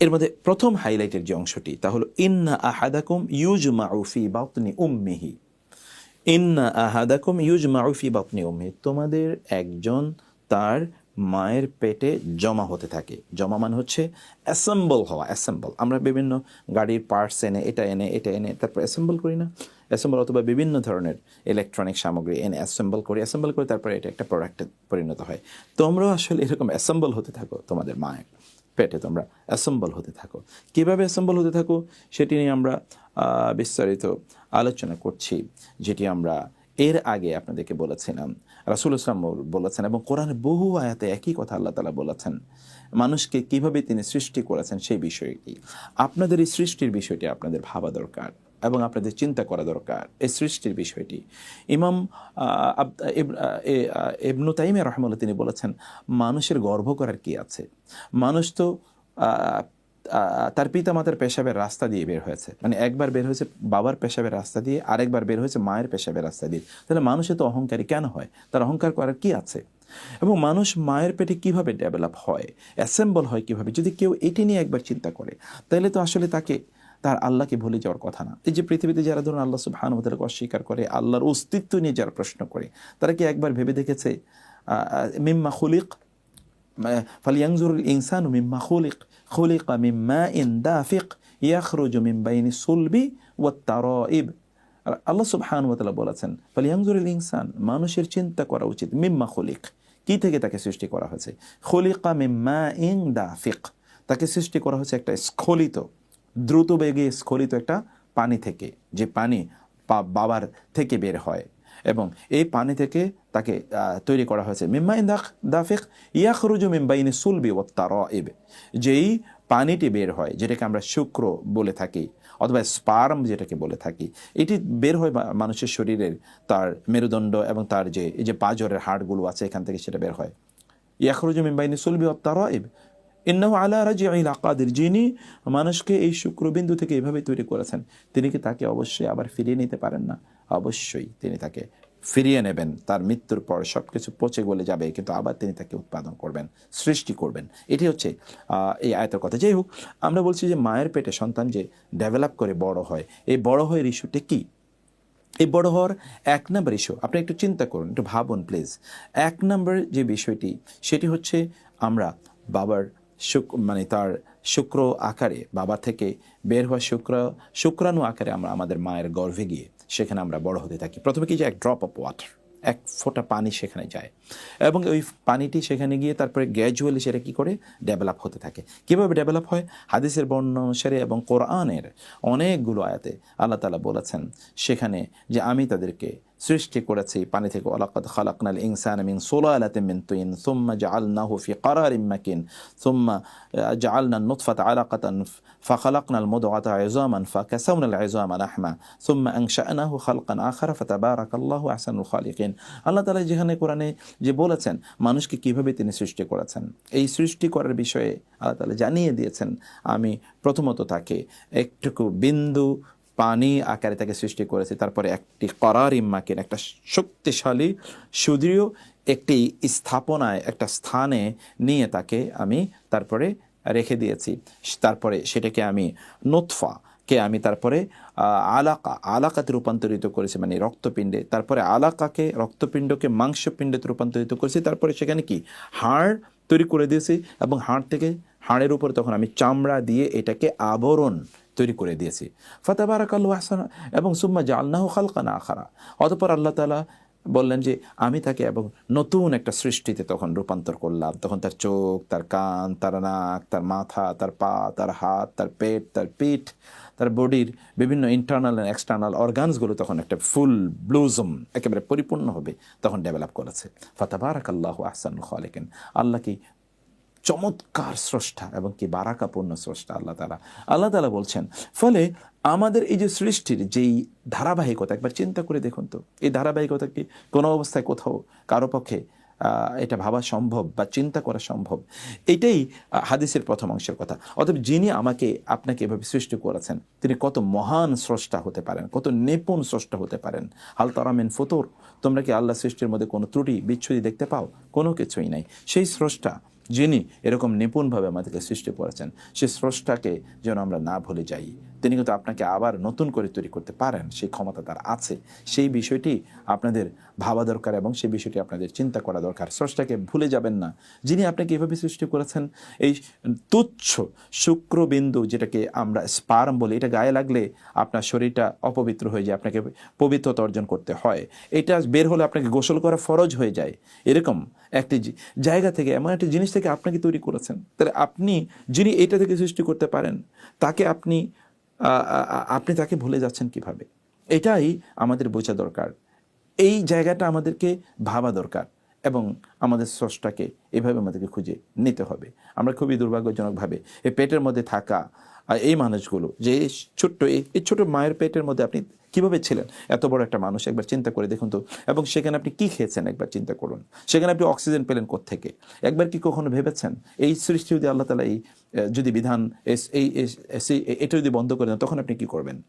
এর মধ্যে প্রথম হাইলাইটের যে অংশটি, তা হলো, ইন্না আহাদাকুম ইউজ মাউফি বাতনি উম্মিহি। ইন্না আহাদাকুম ইউজ মাউফি বাতনি উম্মিহি। তোমাদের একজন তার মায়ের পেটে জমা হতে থাকে। জমা মানে হচ্ছে অ্যাসেম্বল হওয়া, অ্যাসেম্বল। আমরা বিভিন্ন গাড়ির পার্টস এনে, এটা এনে এটা এনে, তারপর অ্যাসেম্বল করি না। অ্যাসেম্বল অথবা বিভিন্ন ধরনের ইলেকট্রনিক সামগ্রী এনে অ্যাসেম্বল করি, অ্যাসেম্বল করে তারপরে এটা একটা প্রোডাক্টে পরিণত হয়। তোমরাও আসলে এরকম অ্যাসেম্বল হতে থাকো তোমাদের মায়ের। পেটে তোমরা অ্যাসেম্বল হতে থাকো। কীভাবে অ্যাসেম্বল হতে থাকো? সেটি নিয়ে আমরা বিস্তারিত আলোচনা করছি, যেটি আমরা এর আগে আপনাদেরকে বলেছিলাম। রাসুল ইসলাম বলেছেন এবং কোরআনের বহু আয়াতে একই কথা আল্লাহ তালা বলেছেন। মানুষকে কীভাবে তিনি সৃষ্টি করেছেন সেই বিষয়টি, আপনাদের এই সৃষ্টির বিষয়টি আপনাদের ভাবা দরকার। এবং আপনাদের চিন্তা করা দরকার এই সৃষ্টির বিষয়টি। ইমাম এবনু তাইমে রহমুল্লাহ তিনি বলেছেন, মানুষের গর্ব করার কি আছে? মানুষ তো তার পিতা মাতার পেশাবের রাস্তা দিয়ে বের হয়েছে। মানে একবার বের হয়েছে বাবার পেশাবের রাস্তা দিয়ে, আরেকবার বের হয়েছে মায়ের পেশাবের রাস্তা দিয়ে। তাহলে মানুষে তো অহংকারী কেন হয়? তার অহংকার করার কি আছে? এবং মানুষ মায়ের পেটে কীভাবে ডেভেলপ হয়? অ্যাসেম্বল হয় কীভাবে? যদি কেউ এটি নিয়ে একবার চিন্তা করে, তাহলে তো আসলে তাকে তার আল্লাহকে ভুলে যাওয়ার কথা না। এই যে পৃথিবীতে যারা ধরুন আল্লাহ সুবাহানুতালাকে অস্বীকার করে, আল্লাহর অস্তিত্ব নিয়ে যারা প্রশ্ন করে, তারা কি একবার ভেবে দেখেছে মিম্মা খুলিক? ফালিয়াংজুরুল ইনসান মিম্মা খুলিক। খুলিক মিম্মা ইন দাফিক, ইয়াখরুজু মিম বাইনি সুলবি ওয়া তারাইব। আল্লাহ সুবহানুতালা বলেছেন ফালিয়াংজুরুল ইনসান, মানুষের চিন্তা করা উচিত, মিম্মা খুলিক। কি থেকে তাকে সৃষ্টি করা হয়েছে? খলিকা মিম্মা ইন দাফিক। তাকে সৃষ্টি করা হয়েছে একটা স্খলিত দ্রুত বেগে স্খলিত একটা পানি থেকে, যে পানি বাবার থেকে বের হয় এবং এই পানি থেকে তাকে তৈরি করা হয়েছে। মিম্মাইন দাখ দাফিক ইয়াখরুজু মিম্বাইনে সুলবি ও তারইব, যেই পানিটি বের হয়, যেটাকে আমরা শুক্র বলে থাকি অথবা স্পার্ম যেটাকে বলে থাকি, এটি বের হয় মানুষের শরীরের তার মেরুদণ্ড এবং তার যে যে পাজরের হাড়গুলো আছে এখান থেকে সেটা বের হয়। ইয়াখরুজু মিম্বাইনে সুলবি ও তারইব ইন্নাহু আলা রাজিউল আকাদির যিনি মানুষকে এই শুক্রবিন্দু থেকে এভাবে তৈরি করেছেন, তিনি কি তাকে অবশ্যই আবার ফিরিয়ে নিতে পারেন না? অবশ্যই তিনি তাকে ফিরিয়ে নেবেন। তার মৃত্যুর পর সব কিছু পচে গলে যাবে, কিন্তু আবার তিনি তাকে উৎপাদন করবেন, সৃষ্টি করবেন। এটি হচ্ছে এই আয়তের কথা। যাই হোক, আমরা বলছি যে মায়ের পেটে সন্তান যে ডেভেলপ করে বড় হয়, এই বড় হয়ের ইস্যুটি কী? এই বড় হওয়ার এক নম্বর ইস্যু আপনি একটু চিন্তা করুন, একটু ভাবুন প্লিজ এক নম্বর যে বিষয়টি, সেটি হচ্ছে আমরা বাবার শুক মানে তার শুক্র আকারে, বাবা থেকে বের হওয়া শুক্র, শুক্রাণু আকারে আমরা আমাদের মায়ের গর্ভে গিয়ে সেখানে আমরা বড় হতে থাকি। প্রথমে কি যে এক ড্রপ অফ ওয়াটার এক ফোঁটা পানি সেখানে যায়। এবং ওই পানিটি সেখানে গিয়ে তারপরে গ্র্যাজুয়ালি সেটা কী করে ডেভেলপ হতে থাকে। কীভাবে ডেভেলপ হয়? হাদিসের বর্ণ অনুসারে এবং কোরআনের অনেকগুলো আয়াতে আল্লাহ তালা বলেছেন, সেখানে যে আমি তাদেরকে সৃষ্টি করেছি পানি থেকে ওলাকাদ খালাকনাল ইনসান মিন সোলালাতে মিন তুইন সুম্মা জাআলনাহু ফি কারারিম মাকিন, সুম্মা জাআলনা নুতফাত আলাকাতান ফাখালাকনাল মুদগাতা ইজামান ফাকাসাউনাল ইজামান আহমা, সুম্মা আনশানাহু খালকান আখার ফাতাবারাকাল্লাহু আহসানুল খালিকিন। আল্লাহ তাআলা যেখানে কোরআনে যে বলেছেন, মানুষকে কীভাবে তিনি সৃষ্টি করেছেন, এই সৃষ্টি করার বিষয়ে আল্লাহ তাআলা জানিয়ে দিয়েছেন, আমি প্রথমত তাকে একটুকু বিন্দু পানি আকারে তাকে সৃষ্টি করেছে। তারপরে একটি করার ইম্মাকিন একটা শক্তিশালী, সুদৃঢ় একটি স্থাপনায়, একটা স্থানে নিয়ে তাকে আমি তারপরে রেখে দিয়েছি। তারপরে সেটাকে আমি নোৎফা কে আমি তারপরে আলাকা, আলাকাতে রূপান্তরিত করেছি মানে রক্তপিণ্ডে। তারপরে আলাকাকে, রক্তপিণ্ডকে মাংসপিণ্ডে রূপান্তরিত করেছি। তারপরে সেখানে কি? হাড় তৈরি করে দিয়েছি এবং হাড় থেকে, হাড়ের উপর তখন আমি চামড়া দিয়ে এটাকে আবরণ তৈরি করে দিয়েছি। ফতাবারাক আল্লাহ আহসান এবং সুম্মা জালনাহ খালকানা আখারা। অতপর আল্লাহ তালা বললেন যে, আমি তাকে এবং নতুন একটা সৃষ্টিতে তখন রূপান্তর করলাম। তখন তার চোখ, তার কান, তার নাক, তার মাথা, তার পা, তার হাত, তার পেট, তার পিঠ, তার বডির বিভিন্ন ইন্টারনাল অ্যান্ড এক্সটার্নাল অর্গানসগুলো তখন একটা ফুল ব্লুজম একেবারে পরিপূর্ণ হবে তখন ডেভেলপ করেছে। ফতাবারাক আল্লাহ আহসানুল খালেকেন। আল্লাহ কি চমৎকার স্রষ্টা এবং কি বারাকাপূর্ণ স্রষ্টা আল্লাহ তালা আল্লাহ তালা বলছেন, ফলে আমাদের এই যে সৃষ্টির যেই ধারাবাহিকতা, একবার চিন্তা করে দেখুন তো, এই ধারাবাহিকতা কি কোনো অবস্থায় কোথাও কারও পক্ষে এটা ভাবা সম্ভব বা চিন্তা করা সম্ভব? এটাই হাদিসের প্রথম অংশের কথা। অতএব যিনি আমাকে, আপনাকে এভাবে সৃষ্টি করেছেন, তিনি কত মহান স্রষ্টা হতে পারেন, কত নিপুণ স্রষ্টা হতে পারেন। হাল তারামেন ফতুর, তোমরা কি আল্লাহ সৃষ্টির মধ্যে কোনো ত্রুটি বিচ্ছুতি দেখতে পাও? কোনো কিছুই নাই। সেই স্রষ্টা যিনি এরকম নিপুণভাবে আমাদেরকে সৃষ্টি করেছেন সে স্রষ্টাকে যেন আমরা না ভুলে যাই। তিনি কিন্তু আপনাকে আবার নতুন করে তৈরি করতে পারেন। সেই ক্ষমতা তার আছে। সেই বিষয়টি আপনাদের ভাবা দরকার এবং সেই বিষয়টি আপনাদের চিন্তা করা দরকার। স্রষ্টাকে ভুলে যাবেন না। যিনি আপনাকে এভাবে সৃষ্টি করেছেন, এই তুচ্ছ শুক্রবিন্দু যেটাকে আমরা স্পার্ম বলি, এটা গায়ে লাগলে আপনার শরীরটা অপবিত্র হয়ে যায়, আপনাকে পবিত্রতা অর্জন করতে হয়। এটা বের হলে আপনাকে গোসল করা ফরজ হয়ে যায়। এরকম একটি জায়গা থেকে, এমন একটি জিনিস থেকে আপনাকে তৈরি করেছেন। তাহলে আপনি যিনি এটা থেকে সৃষ্টি করতে পারেন, তাকে আপনি আপনি তাকে ভুলে যাচ্ছেন কীভাবে? এটাই আমাদের বোঝা দরকার। এই জায়গাটা আমাদেরকে ভাবা দরকার এবং আমাদের স্রষ্টাকে এভাবে আমাদেরকে খুঁজে নিতে হবে। আমরা খুবই দুর্ভাগ্যজনকভাবে এই পেটের মধ্যে থাকা এই মানুষগুলো যে ছোট্ট এই ছোট মায়ের পেটের মধ্যে আপনি কীভাবে ছিলেন? এত বড় একটা মানুষ একবার চিন্তা করে দেখুন তো। এবং সেখানে আপনি কি খেয়েছেন? একবার চিন্তা করুন। সেখানে আপনি অক্সিজেন পেলেন থেকে একবার কি কখনো ভেবেছেন? এই সৃষ্টি যদি আল্লাহ তালা এই যদি বিধান এস- এই এটা যদি বন্ধ করে দেন তখন আপনি কি করবেন?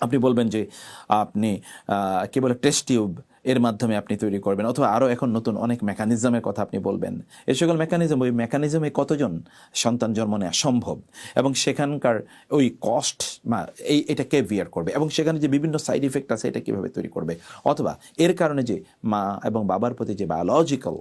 আপনি বলবেন যে আপনি আহ, কি বলে টেস্ট টিউব এর মাধ্যমে আপনি তৈরি করবেন। অথবা আরও এখন নতুন অনেক মেকানিজমের কথা আপনি বলবেন। এই সকল মেকানিজম ওই মেকানিজমে কতজন সন্তান জন্ম নেওয়া সম্ভব? এবং সেখানকার ওই কস্ট এই এটা কে বিয়ার করবে। এবং সেখানে যে বিভিন্ন সাইড ইফেক্ট আছে, এটা কীভাবে তৈরি করবে? অথবা এর কারণে যে মা এবং বাবার প্রতি যে বায়োলজিক্যাল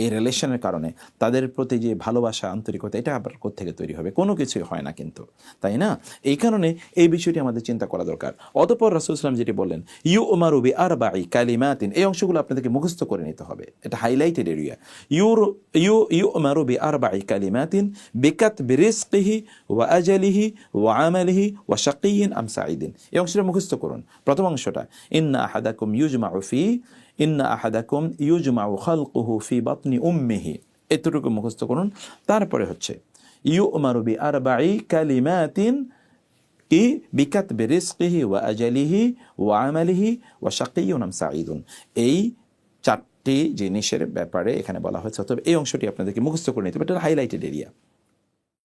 এই রিলেশনের কারণে তাদের প্রতি যে ভালোবাসা, আন্তরিকতা, এটা আবার কোথেকে তৈরি হবে? কোনো কিছুই হয় না কিন্তু, তাই না? এই কারণে এই বিষয়টি আমাদের চিন্তা করা দরকার। অতপর রাসুল ইসলাম যেটি বললেন ইউ ওমারুবি আর বাই কালিমাতিন এই অংশগুলো আপনাদেরকে মুখস্থ করে নিতে হবে। এটা highlighted area your, you you you ওমারুবি আর বাই কালিমাতিন বেকাত বিরিসকিহি ওয়া আজালিহি ওয়া আমালিহি ওয়া শাকিয়িন আম সাঈদিন। এই অংশটা মুখস্থ করুন। প্রথম অংশটা, ইন্না আহাদাকুম ইউজমাউ ফি ইন্না আহাদাকুম ইউজমাউ খালকুহু ফি বাতনি উম্মিহি। এতটুকু মুখস্থ করুন। তারপরে হচ্ছে ইউ উমারুবি আর বাই কালিমাতিন কি বিকাত বেরিসকিহি ওয়া আজালিহি ওয়া আমালিহি ওয়া শাকিয়ুন সাঈদুন। এই চারটি জিনিসের ব্যাপারে এখানে বলা হয়েছে। তবে এই অংশটি আপনাদেরকে মুখস্থ করে নিতে হবে। এটা হাইলাইটেড এরিয়া